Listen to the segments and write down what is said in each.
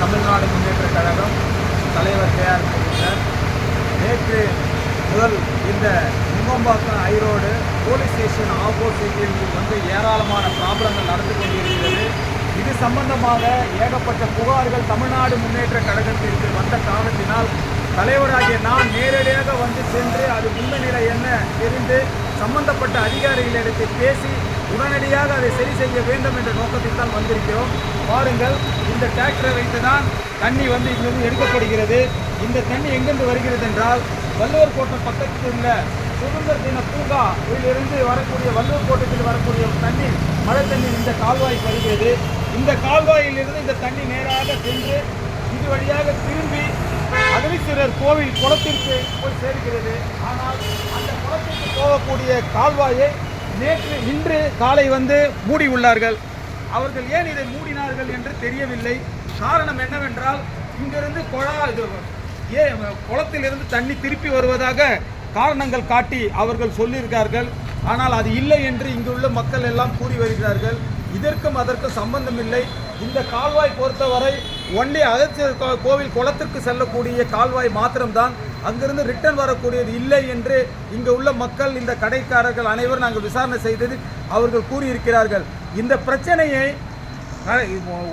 தமிழ்நாடு முன்னேற்ற கழகம் தலைவர் கேஆர் முருகன் நேற்று முதல் இந்த நுங்கம்பாக்கம் ஐரோடு போலீஸ் ஸ்டேஷன் ஆப்போசிட்டில் வந்து ஏராளமான ப்ராப்ளங்கள் நடந்து கொண்டிருக்கிறது. இது சம்பந்தமாக ஏகப்பட்ட புகார்கள் தமிழ்நாடு முன்னேற்ற கழகத்திற்கு வந்த காரணத்தினால் தலைவராகிய நான் நேரடியாக வந்து சென்று அது உண்மை நிலை என்ன தெரிந்து சம்பந்தப்பட்ட அதிகாரிகளிடத்தில் பேசி உடனடியாக அதை சரி செய்ய வேண்டும் என்ற நோக்கத்தில் தான் வந்திருக்கிறோம். பாருங்கள் இந்த டிராக்டரை வைத்து தான் தண்ணி வந்து இங்கிருந்து எடுக்கப்படுகிறது. இந்த தண்ணி எங்கிருந்து வருகிறது என்றால் வள்ளுவர் கோட்டம் பக்கத்தில் உள்ள சுதந்திர தின பூங்கா இதிலிருந்து வரக்கூடிய வள்ளுவர் கோட்டத்தில் வரக்கூடிய தண்ணி மழை தண்ணீர் இந்த கால்வாய் வருகிறது. இந்த கால்வாயிலிருந்து இந்த தண்ணி நேராக சென்று இது வழியாக திரும்பி அகலீஸ்வரர் கோவில் குளத்திற்கு போய் சேர்கிறது. ஆனால் அந்த குளத்திற்கு போகக்கூடிய கால்வாயை நேற்று இன்று காலை வந்து மூடி உள்ளார்கள் அவர்கள் ஏன் இதை மூடினார்கள் என்று தெரியவில்லை. காரணம் என்னவென்றால் இங்கிருந்து குழா இது ஏ குளத்திலிருந்து தண்ணி திருப்பி வருவதாக காரணங்கள் காட்டி அவர்கள் சொல்லியிருக்கார்கள். ஆனால் அது இல்லை என்று இங்குள்ள மக்கள் எல்லாம் கூறி வருகிறார்கள். இதற்கும் அதற்கும் சம்பந்தம் இல்லை இந்த கால்வாய் பொறுத்தவரை ஒன்லி அகத்தியர் கோவில் குளத்திற்கு செல்லக்கூடிய கால்வாய் மாத்திரம்தான். அங்கிருந்து ரிட்டர்ன் வரக்கூடியது இல்லை என்று இங்கு உள்ள மக்கள் இந்த கடைக்காரர்கள் அனைவரும் நாங்கள் விசாரணை செய்தது அவர்கள் கூறியிருக்கிறார்கள். இந்த பிரச்சனையை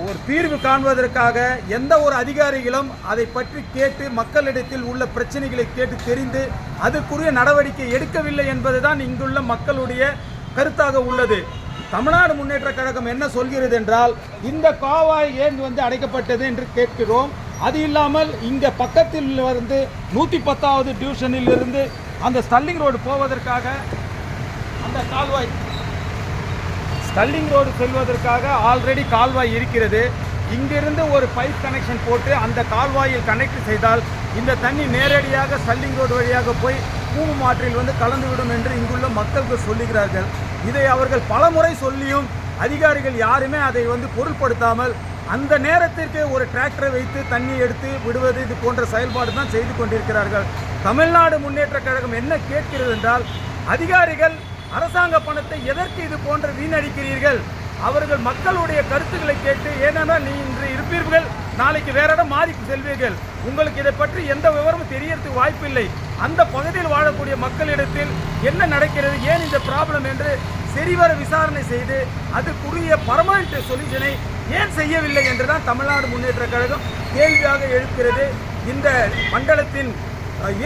ஒரு தீர்வு காண்பதற்காக எந்த ஒரு அதிகாரிகளும் அதை பற்றி கேட்டு மக்களிடத்தில் உள்ள பிரச்சனைகளை கேட்டு தெரிந்து அதற்குரிய நடவடிக்கை எடுக்கவில்லை என்பதுதான் இங்குள்ள மக்களுடைய கருத்தாக உள்ளது. தமிழ்நாடு முன்னேற்ற கழகம் என்ன சொல்கிறது என்றால் இந்த காவாய் ஏன் வந்து அடைக்கப்பட்டது என்று கேட்கிறோம். அது இல்லாமல் இங்கே பக்கத்தில் வந்து நூற்றி பத்தாவது டியூஷனில் இருந்து அந்த ஸ்டல்லிங் ரோடு போவதற்காக அந்த கால்வாய் ஸ்டல்லிங் ரோடு செல்வதற்காக ஆல்ரெடி கால்வாய் இருக்கிறது. இங்கிருந்து ஒரு பைப் கனெக்ஷன் போட்டு அந்த கால்வாயில் கனெக்ட் செய்தால் இந்த தண்ணி நேரடியாக ஸ்டல்லிங் ரோடு வழியாக போய் பூமு ஆற்றில் வந்து கலந்துவிடும் என்று இங்குள்ள மக்களுக்கு சொல்லுகிறார்கள். இதை அவர்கள் பலமுறை சொல்லியும் அதிகாரிகள் யாருமே அதை வந்து பொருட்படுத்தாமல் அந்த நேரத்திற்கு ஒரு டிராக்டரை வைத்து தண்ணி எடுத்து விடுவது இது போன்ற செயல்பாடு தான் செய்து கொண்டிருக்கிறார்கள். தமிழ்நாடு முன்னேற்ற கழகம் என்ன கேட்கிறது என்றால் அதிகாரிகள் அரசாங்க பணத்தை எதற்கு இது போன்ற வீணடிக்கிறீர்கள்? அவர்கள் மக்களுடைய கருத்துக்களை கேட்டு ஏனென்றால் நீ இன்று இருப்பீர்கள் நாளைக்கு வேற இடம் மாறி செல்வீர்கள். உங்களுக்கு இதை பற்றி எந்த விவரமும் தெரியறதுக்கு வாய்ப்பில்லை. அந்த பகுதியில் வாழக்கூடிய மக்களிடத்தில் என்ன நடக்கிறது ஏன் இந்த ப்ராப்ளம் என்று சரிவர விசாரணை செய்து அதுக்குரிய பர்மனண்ட் சொல்யூஷனை ஏன் செய்யவில்லை என்றுதான் தமிழ்நாடு முன்னேற்ற கழகம் கேள்வியாக எழுக்கிறது. இந்த மண்டலத்தின்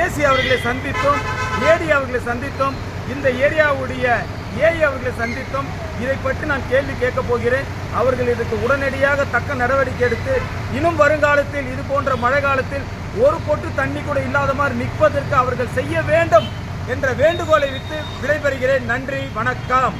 ஏசி அவர்களை சந்தித்தோம் ஏடி அவர்களை சந்தித்தோம் இந்த ஏரியாவுடைய ஏஐ அவர்களை சந்தித்தோம். இதை பற்றி நான் கேள்வி கேட்கப் போகிறேன். அவர்கள் இதுக்கு உடனடியாக தக்க நடவடிக்கை எடுத்து இன்னும் வருங்காலத்தில் இது போன்ற மழை காலத்தில் ஒரு பொட்டு தண்ணி கூட இல்லாத மாதிரி நிற்பதற்கு அவர்கள் செய்ய வேண்டும் என்ற வேண்டுகோளை விட்டு விடைபெறுகிறேன். நன்றி வணக்கம்.